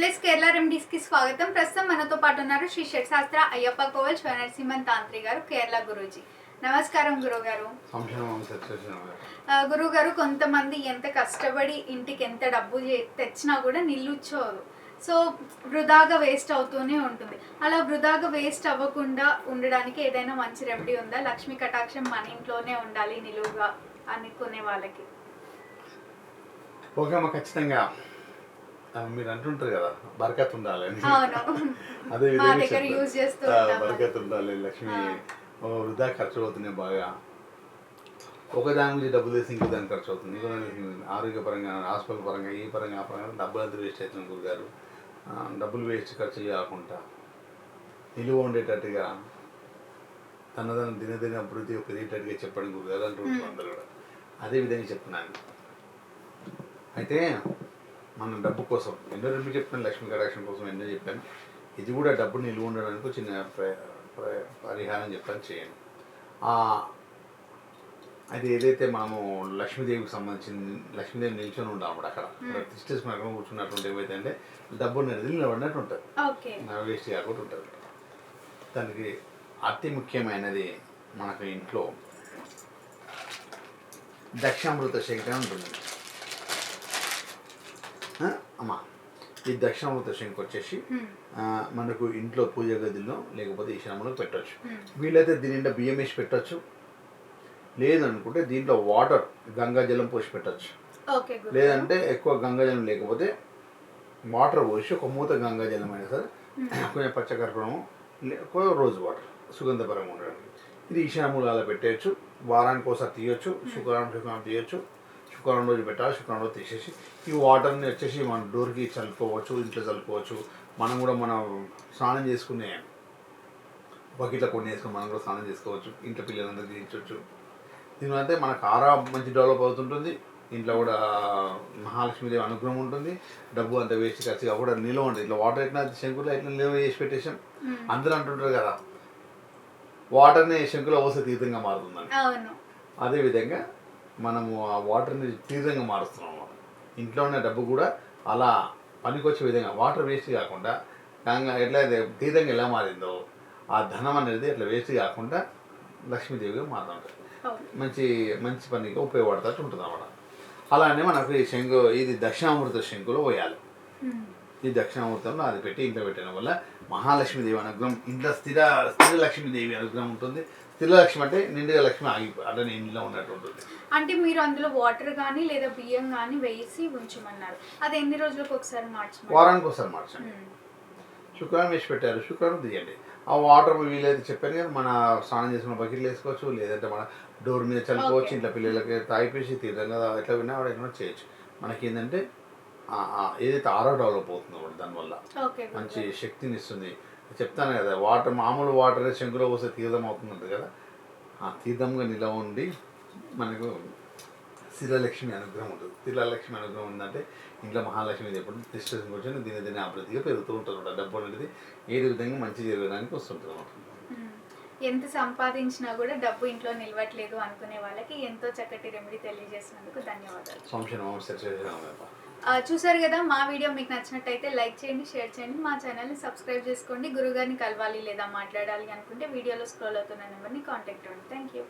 Bless Kerala రెమెడీస్కి స్వాగతం. ప్రస్తుతం మనతో పాటు ఉన్నారు శ్రీ శాస్త్ర అయ్యప్ప కోవల్ నరసింహన్ తాంత్రి గారు కేరళ గురూజీ. నమస్కారం గురుగారు. సంక్షేమం చర్చ గురువు గారు కొంతమంది ఎంత కష్టపడి ఇంటికి ఎంత డబ్బు తెచ్చినా కూడా నిల్లుచ్చోదు సో వృధాగా వేస్ట్ అవుతూనే ఉంటుంది. అలా వృధాగా వేస్ట్ అవ్వకుండా ఉండడానికి ఏదైనా మంచి రెమెడీ ఉందా? లక్ష్మీ కటాక్షం మన ఇంట్లోనే ఉండాలి నిలువుగా అనుకునే వాళ్ళకి. ఓకే అమ్మ ఖచ్చితంగా. మీరు అంటుంటారు కదా బరకత్ ఉండాలి అని. అదే విధంగా బరకత్ ఉండాలి లక్ష్మి వృధా ఖర్చు అవుతున్నాయి బాగా. ఒక దాని నుంచి డబ్బులు వేసి ఇంకో దానికి ఖర్చు అవుతుంది ఇంకో దానికి ఆరోగ్యపరంగా హాస్పిటల్ పరంగా ఈ పరంగా ఆ పరంగా డబ్బులు అంతా వేస్ట్ అవుతుంది గురుగారు. డబ్బులు వేస్ట్ ఖర్చు కాకుండా నిలువ ఉండేటట్టుగా తనదన దినదిన అభివృద్ధి పెరిగేటట్టుగా చెప్పండి గురుగారు అంటుంటారు అందరూ కూడా. అదే విధంగా చెప్తున్నాను. అయితే మన డబ్బు కోసం. ఎన్నో రెండు చెప్పాను లక్ష్మీ కటాక్షం కోసం ఎన్నో చెప్పాను. ఇది కూడా డబ్బు నిలువ ఉండడానికి చిన్న ప్ర- ప్ర- పరిహారం చెప్పాను చేయండి. ఆ, అది ఏదైతే మనము లక్ష్మీదేవికి సంబంధించిన లక్ష్మీదేవి నిల్చొని ఉంటాం అప్పుడు అక్కడ. ప్రతిష్టేసుకుని అక్కడ కూర్చున్నటువంటి ఏవైతే అంటే డబ్బు అనేది నిలబడినట్టు ఉంటుంది. వేస్ట్ కాకుండా ఉంటుంది. దానికి అతి ముఖ్యమైనది మనకు ఇంట్లో దక్షామృత శంఖ ఉంటుంది. అమ్మా. ఈ దక్షిణామృత శంఖ వచ్చేసి మనకు ఇంట్లో పూజ గదిలో లేకపోతే ఈశాన్యంలో పెట్టొచ్చు. వీలైతే దీని బియ్యం వేసి పెట్టొచ్చు. లేదనుకుంటే దీంట్లో వాటర్ గంగా జలం పోసి పెట్టొచ్చు. లేదంటే ఎక్కువ గంగాజలం లేకపోతే వాటర్ పోసి ఒక మూత గంగాజలం అయినా సరే కొంచెం పచ్చకర్పూరము లే- కొంచెం రోజు వాటర్ సుగంధపరంగా ఉండడానికి. ఇది ఈశాన్యమూలాలు పెట్టేయచ్చు. వారానికి ఒకసారి తీయొచ్చు శుక్రవారం శుక్రవారం తీయొచ్చు. శుక్రవారం రోజు పెట్టాలి? శుక్రవారం రోజు తీసేసి ఈ వాటర్ని వచ్చేసి మన డోర్కి చల్లుకోవచ్చు ఇంట్లో చల్లుకోవచ్చు. మనం కూడా మనం స్నానం చేసుకునే బకెట్లో కొన్ని వేసుకొని మనం కూడా స్నానం చేసుకోవచ్చు. ఇంట్లో పిల్లలందరికీ తీర్చవచ్చు దీనివల్ల మనకు ఆరా మంచి డెవలప్ అవుతుంటుంది. ఇంట్లో కూడా మహాలక్ష్మీదేవి అనుగ్రహం ఉంటుంది. డబ్బు అంత వేస్ట్ ఖర్చుగా కూడా నిల్వ ఉంటుంది ఇట్లా వాటర్ ఎట్లా శంకులో ఎట్లా నిల్వ చేసి పెట్టేసాం. అందరూ అంటుంటారు కదా వాటర్ని శంకులో పోస్తే తీర్థంగా మారుతుందని. అదేవిధంగా మనము ఆ వాటర్ని తీర్థంగా మారుస్తున్నాం అన్నమాట. ఇంట్లో ఉన్న డబ్బు కూడా అలా పనికొచ్చే విధంగా వాటర్ వేస్ట్ కాకుండా గంగా ఎట్లా అయితే తీర్థంగా ఎలా మారిందో ఆ ధనం అనేది అట్లా వేస్ట్ కాకుండా లక్ష్మీదేవిగా మారుతుంటుంది అవును. మంచి మంచి పనికి ఉపయోగపడతాట్టు ఉంటుంది అన్నమాట. అలానే మనకు ఈ శంకు ఇది దక్షిణామృత శంకులో పోయాలి. ఈ దక్షిణామృతంలో అది పెట్టి ఇంట్లో పెట్టడం వల్ల మహాలక్ష్మీదేవి అనుగ్రహం ఇంట్లో స్థిర స్థిర లక్ష్మీదేవి అనుగ్రహం ఉంటుంది. స్థిర లక్ష్మి అంటే నిండుగా లక్ష్మి ఆగి అట్లనే ఇంట్లో ఉన్నట్టు ఉంటుంది. అంటే మీరు అందులో వాటర్ కానీ లేదా బియ్యం కానీ వేసి ఉంచమన్నారు. అది ఎన్ని రోజులకు ఒకసారి మార్చమన్నారు వారానికి ఒకసారి మార్చండి. శుక్రవారం వేసి పెట్టారు. శుక్రవారం తీయండి. ఆ వాటర్ వీలైతే చెప్పాను కదా మన స్నానం చేసుకున్న బకెట్లు వేసుకోవచ్చు లేదంటే మన డోర్ మీద చల్లుకోవచ్చు. ఇంట్లో పిల్లలకి తాగిపేసి తీర్థంగా ఎట్లా విన్నా వాడు ఎక్కడ చేయొచ్చు. మనకి ఏంటంటే ఏదైతే ఆరో డెవలప్ అవుతుందో కూడా దానివల్ల. మంచి శక్తిని ఇస్తుంది. చెప్తాను కదా వాటర్ మామూలు వాటర్ శంకులో పోస్తే తీర్థం అవుతుంది కదా ఆ తీర్థంగా నిలవ ఉండి మనకు శిలలక్ష్మి అనుగ్రహం ఉంటుంది శిలలక్ష్మి అనుగ్రహం ఉందంటే ఇంట్లో మహాలక్ష్మి ఎప్పుడు డిస్టెన్స్ వచ్చి దిన దిన అభివృద్ధిగా పెరుగుతూ ఉంటుంది అన్నమాట. డబ్బు అనేది ఏది విధంగా మంచి జరగడానికి వస్తుంటుంది అన్నమాట హ్మ్. ఎంత సంపాదించినా కూడా డబ్బు ఇంట్లో నిలవట్లేదు అనుకునే వాళ్ళకి ఎంతో చక్కటి రెమెడీ తెలియజేసినందుకు ధన్యవాదాలు సంశయం చూసారు కదా మా వీడియో మీకు నచ్చినట్టయితే లైక్ చేయండి షేర్ చేయండి. మా ఛానల్ని సబ్స్క్రైబ్ చేసుకోండి. గురుగారిని కలవాలి లేదా మాట్లాడాలి అనుకుంటే వీడియోలో స్క్రోల్ అవుతున్న నెంబర్ని కాంటాక్ట్ అవ్వండి. Thank you